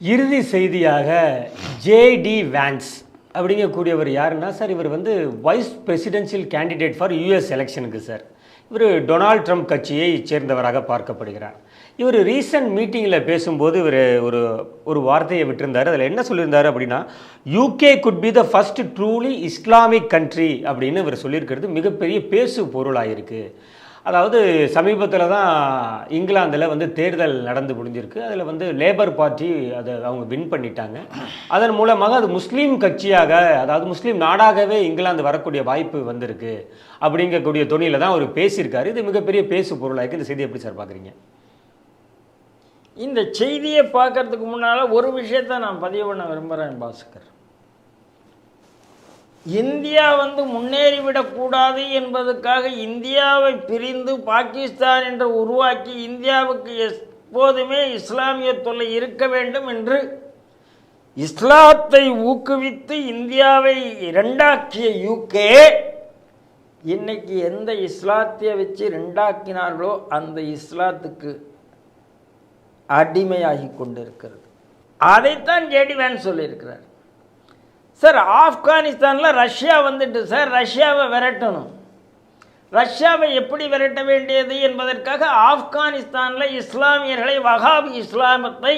இறுதி செய்தியாக JD vans அப்படிங்கக்கூடியவர் யாருன்னா சார் இவர் வந்து vice presidential candidate for US எலெக்ஷனுக்கு சார். இவர் டொனால்ட் ட்ரம்ப் கட்சியை சேர்ந்தவராக பார்க்கப்படுகிறார். இவர் ரீசன்ட் மீட்டிங்கில் பேசும்போது இவர் ஒரு ஒரு வார்த்தையை விட்டிருந்தார். அதில் என்ன சொல்லியிருந்தார் அப்படின்னா UK could be the first truly Islamic country அப்படின்னு இவர் சொல்லியிருக்கிறது. மிகப்பெரிய பேசு பொருளாக இருக்குது அதாவது சமீபத்தில் தான் இங்கிலாந்தில் வந்து தேர்தல் நடந்து முடிஞ்சிருக்கு. அதில் வந்து லேபர் பார்ட்டி அதை அவங்க வின் பண்ணிட்டாங்க. அதன் மூலமாக அது முஸ்லீம் கட்சியாக அதாவது முஸ்லீம் நாடாகவே இங்கிலாந்து வரக்கூடிய வாய்ப்பு வந்திருக்கு அப்படிங்கக்கூடிய துணியில் தான் அவர் பேசியிருக்காரு. இது மிகப்பெரிய பேசு பொருளாக இருக்குது இந்த செய்தி எப்படி சார் பார்க்குறீங்க இந்த செய்தியை பார்க்கறதுக்கு முன்னால் ஒரு விஷயத்தை நான் பதிவு பண்ண விரும்புகிறேன் பாஸ்கர். இந்தியா வந்து முன்னேறிவிடக்கூடாது என்பதற்காக இந்தியாவை பிரிந்து பாகிஸ்தான் என்று உருவாக்கி இந்தியாவுக்கு எப்போதுமே இஸ்லாமிய தொல்லை இருக்க வேண்டும் என்று இஸ்லாத்தை ஊக்குவித்து இந்தியாவை ரெண்டாக்கிய யூகே இன்னைக்கு எந்த இஸ்லாத்தை வச்சு ரெண்டாக்கினார்களோ அந்த இஸ்லாத்துக்கு அடிமையாகி கொண்டிருக்கிறது. அதைத்தான் ஜேடி வேன் சொல்லியிருக்கிறார். சார் ஆப்கானிஸ்தானில் ரஷ்யா வந்துட்டு சார் ரஷ்யாவை விரட்டணும். ரஷ்யாவை எப்படி விரட்ட வேண்டியது என்பதற்காக ஆப்கானிஸ்தானில் இஸ்லாமியர்களை வகாப் இஸ்லாமத்தை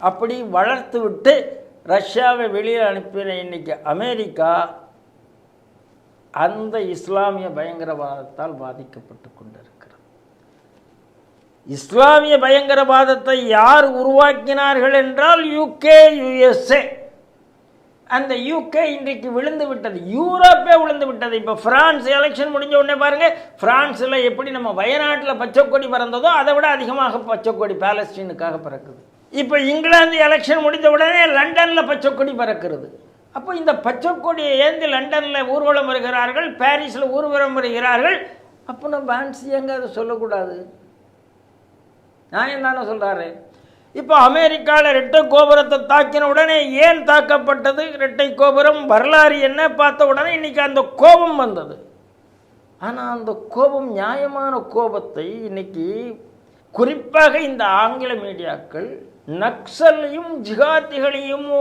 அப்படி வளர்த்து விட்டு ரஷ்யாவை வெளியில் அனுப்பின இன்னைக்கு அமெரிக்கா அந்த இஸ்லாமிய பயங்கரவாதத்தால் பாதிக்கப்பட்டு கொண்டிருக்கிறது. இஸ்லாமிய பயங்கரவாதத்தை யார் உருவாக்கினார்கள் என்றால் யூகே யுஎஸ்ஏ அந்த யூகே இன்றைக்கு விழுந்து விட்டது. யூரோப்பே விழுந்து விட்டது. இப்போ பிரான்ஸ் எலெக்ஷன் முடிஞ்ச உடனே பாருங்க பிரான்ஸில் எப்படி நம்ம வயநாட்டில் பச்சைக்கொடி பறந்ததோ அதை விட அதிகமாக பச்சைக்கொடி பேலஸ்டீனுக்காக பறக்குது. இப்போ இங்கிலாந்து எலெக்ஷன் முடிஞ்ச உடனே லண்டனில் பச்சைக்கொடி பறக்கிறது. அப்போ இந்த பச்சைக்கொடியை ஏந்தி லண்டனில் ஊர்வலம் வருகிறார்கள் பாரிஸில் ஊர்வலம் வருகிறார்கள். அப்போ நம்ம பான்ஸ் எங்கே அதை சொல்லக்கூடாது? நான் தானே சொல்கிறாரு இப்போ அமெரிக்காவில் ரெட்டை கோபுரத்தை தாக்கின உடனே ஏன் தாக்கப்பட்டது? ரெட்டை கோபுரம் வரலாறு என்ன பார்த்த உடனே இன்றைக்கி அந்த கோபம் வந்தது. ஆனால் அந்த கோபம் நியாயமான கோபத்தை இன்னைக்கு குறிப்பாக இந்த ஆங்கில மீடியாக்கள் நக்சலையும்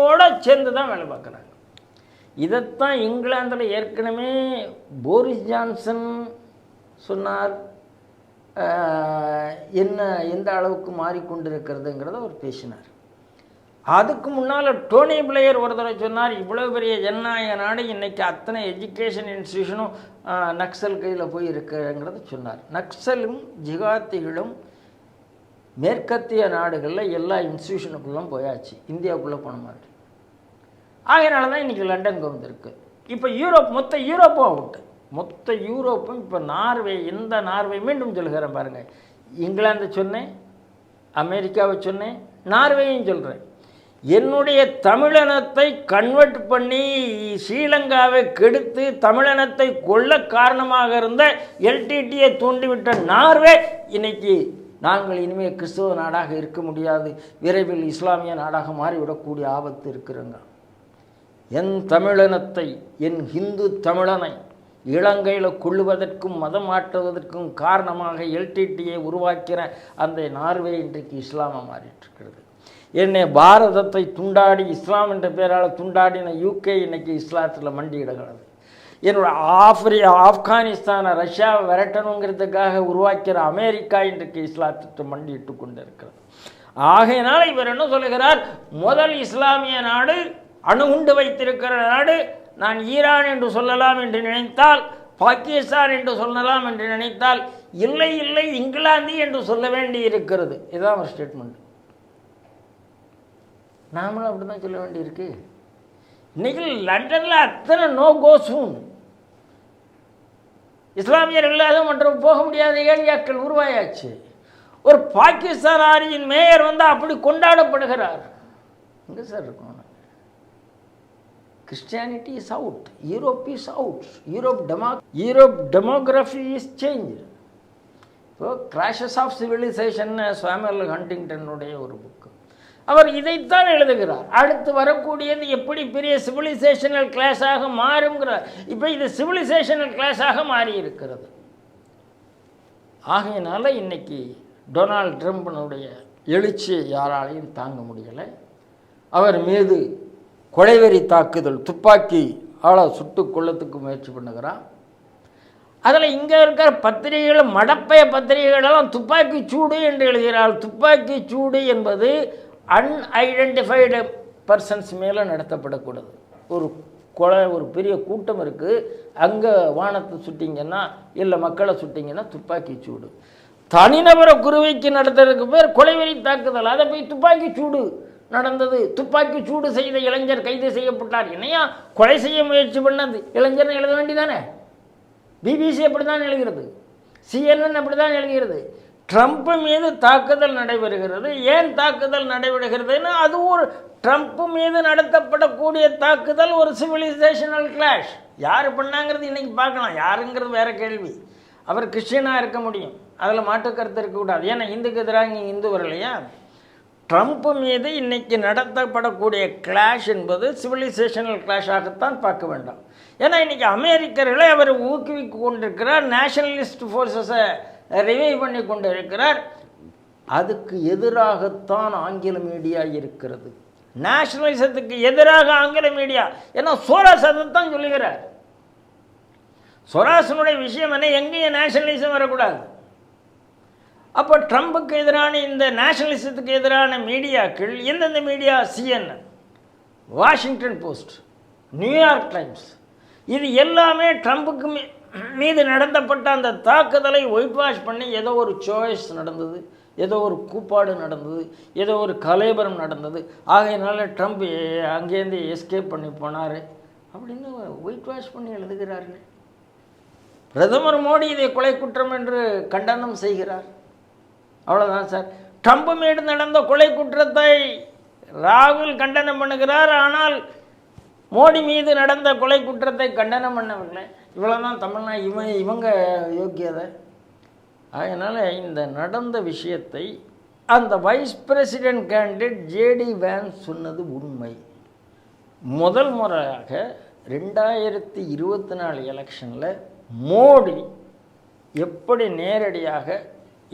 ஓட சேர்ந்து தான் வேலை பார்க்குறாங்க. இதைத்தான் இங்கிலாந்தில் ஏற்கனவே போரிஸ் ஜான்சன் சொன்னார். என்ன எந்த அளவுக்கு மாறிக்கொண்டிருக்கிறதுங்கிறத அவர் பேசினார். அதுக்கு முன்னால் டோனி பிளேயர் ஒரு தடவை சொன்னார் இவ்வளோ பெரிய ஜனநாயக நாடு இன்றைக்கி அத்தனை எஜுகேஷன் இன்ஸ்டியூஷனும் நக்சல் கையில் போய் இருக்குங்கிறத சொன்னார். நக்சலும் ஜிகாத்திகளும் மேற்கத்திய நாடுகளில் எல்லா இன்ஸ்டியூஷனுக்குள்ளும் போயாச்சு. இந்தியாவுக்குள்ளே போன மாதிரி. ஆகையினால தான் இன்றைக்கி லண்டனுக்கு வந்திருக்கு. இப்போ யூரோப் மொத்த யூரோப்பும் அவுட்டு மொத்த யூரோப்பும் இப்போ நார்வே எந்த நார்வே மீண்டும் சொல்கிறேன் பாருங்கள் இங்கிலாந்து சொன்னேன் அமெரிக்காவை சொன்னேன் நார்வேயும் சொல்கிறேன் என்னுடைய தமிழினத்தை கன்வெர்ட் பண்ணி ஸ்ரீலங்காவை கெடுத்து தமிழினத்தை கொல்ல காரணமாக இருந்த எல்டிடியை தூண்டிவிட்ட நார்வே இன்னைக்கு நாங்கள் இனிமேல் கிறிஸ்தவ நாடாக இருக்க முடியாது. விரைவில் இஸ்லாமிய நாடாக மாறிவிடக்கூடிய ஆபத்து இருக்கிறங்க என் தமிழினத்தை என் ஹிந்து தமிழனை இலங்கையில் கொள்ளுவதற்கும் மதம் மாற்றுவதற்கும் காரணமாக எல்டிடியை உருவாக்கிற அந்த நார்வே இன்றைக்கு இஸ்லாமாக மாறிட்டிருக்கிறது. என்னை பாரதத்தை துண்டாடி இஸ்லாம் என்ற பெயரால் துண்டாடின யூகே இன்னைக்கு இஸ்லாத்தில் மண்டியிடுகிறது என்னோட ஆப்ரி ஆப்கானிஸ்தானை ரஷ்யாவை விரட்டணுங்கிறதுக்காக உருவாக்கிற அமெரிக்கா இன்றைக்கு இஸ்லாத்திற்கு மண்டியிட்டு கொண்டிருக்கிறது. ஆகையினால் இவர் என்ன சொல்லுகிறார்? முதல் இஸ்லாமிய நாடு அணுகுண்டு வைத்திருக்கிற நாடு நான் ஈரான் என்று சொல்லலாம் என்று நினைத்தால் பாகிஸ்தான் என்று சொல்லலாம் என்று நினைத்தால் இல்லை இல்லை இங்கிலாந்து என்று சொல்ல வேண்டி இருக்கிறது. இதுதான் ஒரு ஸ்டேட்மெண்ட் நாமளும் அப்படி தான் சொல்ல வேண்டியிருக்கு இன்னைக்கு லண்டனில் அத்தனை நோ கோஸும் இஸ்லாமியர் இல்லாத மற்றும் போக முடியாத ஏரியாக்கள் உருவாயாச்சு. ஒரு பாகிஸ்தான் ஆரியின் மேயர் வந்து அப்படி கொண்டாடப்படுகிறார். எங்கே சார் இருக்கோம் Christianity is out Europe is out Europe demo Europe demography is change இப்போ கிராஷஸ் ஆஃப் சிவிலைசேஷன் சாமுவல் ஹண்டிங்டனுடைய ஒரு புக்கு அவர் இதைத்தான் எழுதுகிறார். அடுத்து வரக்கூடியது எப்படி பெரிய சிவிலைசேஷனல் கிளாஸாக மாறுங்கிறார் இப்போ இது சிவிலைசேஷனல் கிளாஸாக மாறி இருக்கிறது ஆகையினால இன்னைக்கு டொனால்ட் ட்ரம்ப்னுடைய எழுச்சியை யாராலையும் தாங்க முடியலை. அவர் மீது கொலைவெறி தாக்குதல் துப்பாக்கி ஆளை சுட்டு கொள்ளத்துக்கு முயற்சி பண்ணுகிறான். அதில் இங்கே இருக்கிற பத்திரிகைகள் மடப்பைய பத்திரிகைகளெல்லாம் துப்பாக்கி சூடு என்று எழுதுகிறாள். துப்பாக்கி சூடு என்பது அன்ஐடென்டிஃபைடு பர்சன்ஸ் மேலே நடத்தப்படக்கூடாது. ஒரு கொலை ஒரு பெரிய கூட்டம் இருக்குது அங்கே வானத்தை சுட்டிங்கன்னா இல்லை மக்களை சுட்டிங்கன்னா துப்பாக்கி சூடு. தனிநபரை குருவைக்கு நடத்துறதுக்கு பேர் கொலைவெறி தாக்குதல். அதை போய் துப்பாக்கி சூடு. நடந்தது. துப்பாக்கி சூடு செய்த இளைஞர் கைது செய்யப்பட்டார். என்னையா? கொலை செய்ய முயற்சி பண்ணது. இளைஞர்னு எழுத வேண்டிதானே பிபிசி அப்படி தான் எழுகிறது. சிஎன்என் அப்படி தான் எழுகிறது. ட்ரம்ப் மீது தாக்குதல் நடைபெறுகிறது. ஏன் தாக்குதல் நடைபெறுகிறதுன்னு அது ஒரு ட்ரம்ப் மீது நடத்தப்படக்கூடிய தாக்குதல் ஒரு சிவிலைசேஷனல் கிளாஷ் யார் பண்ணாங்கிறது இன்றைக்கி பார்க்கலாம். யாருங்கிறது வேறு கேள்வி. அவர் கிறிஸ்டியனாக இருக்க முடியும். அதில் மாற்று கருத்து இருக்கக்கூடாது. ஏன்னா இந்துக்கு எதிராக இங்கே இந்து வரலையா? ட்ரம்ப் மீது இன்றைக்கி நடத்தப்படக்கூடிய கிளாஷ் என்பது சிவிலைசேஷனல் கிளாஷாகத்தான் பார்க்க வேண்டாம். ஏன்னா இன்றைக்கி அமெரிக்கர்களை அவர் ஊக்குவிக்க கொண்டிருக்கிறார் நேஷனலிஸ்ட் ஃபோர்ஸஸை ரிவைவ் பண்ணி கொண்டு இருக்கிறார் அதுக்கு எதிராகத்தான் ஆங்கில மீடியா இருக்கிறது. நேஷனலிசத்துக்கு எதிராக ஆங்கில மீடியா ஏன்னா சோராஸ் அதைத்தான் சொல்லுகிறார். சொராசனுடைய விஷயம் என்ன? எங்கேயும் நேஷனலிசம் வரக்கூடாது. அப்போ ட்ரம்புக்கு எதிரான இந்த நேஷனலிசத்துக்கு எதிரான மீடியாக்கள் எந்தெந்த media? CNN Washington Post New York Times இது எல்லாமே ட்ரம்புக்கு மீது நடத்தப்பட்ட அந்த தாக்குதலை ஒயிட் வாஷ் பண்ணி ஏதோ ஒரு சாய்ஸ் நடந்தது ஏதோ ஒரு கூப்பாடு நடந்தது ஏதோ ஒரு கலேபரம் நடந்தது. ஆகையினால ட்ரம்ப் அங்கேருந்து எஸ்கேப் பண்ணி போனார் அப்படின்னு ஒயிட் வாஷ் பண்ணி எழுதுகிறார்கள். பிரதமர் மோடி இதை கொலை குற்றம் என்று கண்டனம் செய்கிறார். அவ்வளோதான் சார். ட்ரம்ப் மீது நடந்த கொலை குற்றத்தை ராகுல் கண்டனம் பண்ணுகிறார். ஆனால் மோடி மீது நடந்த கொலை குற்றத்தை கண்டனம் பண்ணவில்லை. இவ்வளோதான் தமிழ்நா இவன் இவங்க யோக்கியதை. அதனால் இந்த நடந்த விஷயத்தை அந்த vice president candidate JD Vance சொன்னது உண்மை. முதல் முறையாக ரெண்டாயிரத்தி இருபத்தி நாலு எலெக்ஷனில் மோடி எப்படி நேரடியாக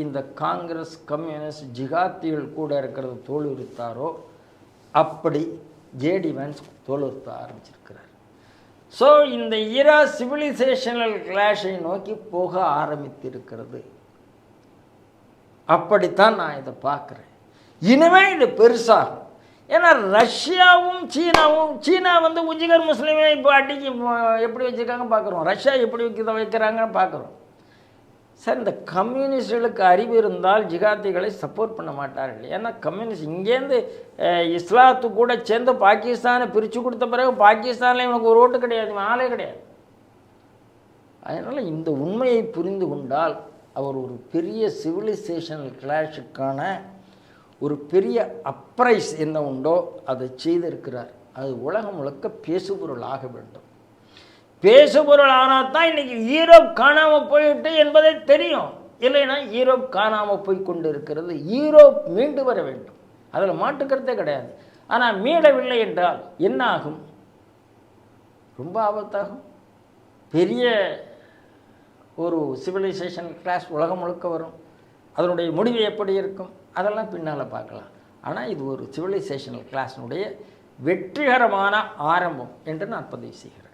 இந்த காங்கிரஸ் கம்யூனிஸ்ட் ஜிகாத்திகள் கூட இருக்கிறத தோலுறுத்தாரோ அப்படி ஜேடி வேன்ஸ் தோலுறுத்த ஆரம்பிச்சிருக்கிறார். ஸோ இந்த ஈரா சிவிலைசேஷனல் கிளாஷை நோக்கி போக ஆரம்பித்திருக்கிறது. அப்படித்தான் நான் இதை பார்க்குறேன். இனிமே இது பெருசாகும். ஏன்னா ரஷ்யாவும் சீனாவும் சீனா வந்து உஜிகர் முஸ்லீமே இப்போ அடிக்கு எப்படி வச்சுருக்காங்க பார்க்குறோம். ரஷ்யா எப்படி வைக்க வைக்கிறாங்கன்னு பார்க்குறோம். சார் இந்த கம்யூனிஸ்டுகளுக்கு அறிவு இருந்தால் ஜிகாத்திகளை சப்போர்ட் பண்ண மாட்டார்கள். ஏன்னா கம்யூனிஸ்ட் இங்கேருந்து இஸ்லாத்து கூட சேர்ந்து பாகிஸ்தானை பிரித்து கொடுத்த பிறகு பாகிஸ்தானில் இவனுக்கு ஒரு ஓட்டு கிடையாது ஆளே கிடையாது. அதனால் இந்த உண்மையை புரிந்து கொண்டால் அவர் ஒரு பெரிய சிவிலைசேஷனல் கிளாஷுக்கான ஒரு பெரிய அப்ரைஸ் என்ன உண்டோ அதை செய்திருக்கிறார். அது உலகம் முழுக்க பேசுபொருள் ஆக வேண்டும். பேசுபொருள் ஆனால் தான் இன்னைக்கு ஈரோப் காணாமல் போயிட்டு என்பதை தெரியும். இல்லைன்னா ஈரோப் காணாமல் போய் கொண்டு இருக்கிறது ஈரோப் மீண்டு வர வேண்டும். அதில் மாட்டுக்கிறதே கிடையாது. ஆனால் மீளவில்லை என்றால் என்ன ஆகும் ரொம்ப ஆபத்தாகும். பெரிய ஒரு சிவிலைசேஷன் கிளாஸ் உலகம் முழுக்க வரும். அதனுடைய முடிவு எப்படி இருக்கும்? அதெல்லாம் பின்னால் பார்க்கலாம். ஆனால் இது ஒரு சிவிலைசேஷனல் கிளாஸினுடைய வெற்றிகரமான ஆரம்பம் என்று நான் பதிவு செய்கிறேன்.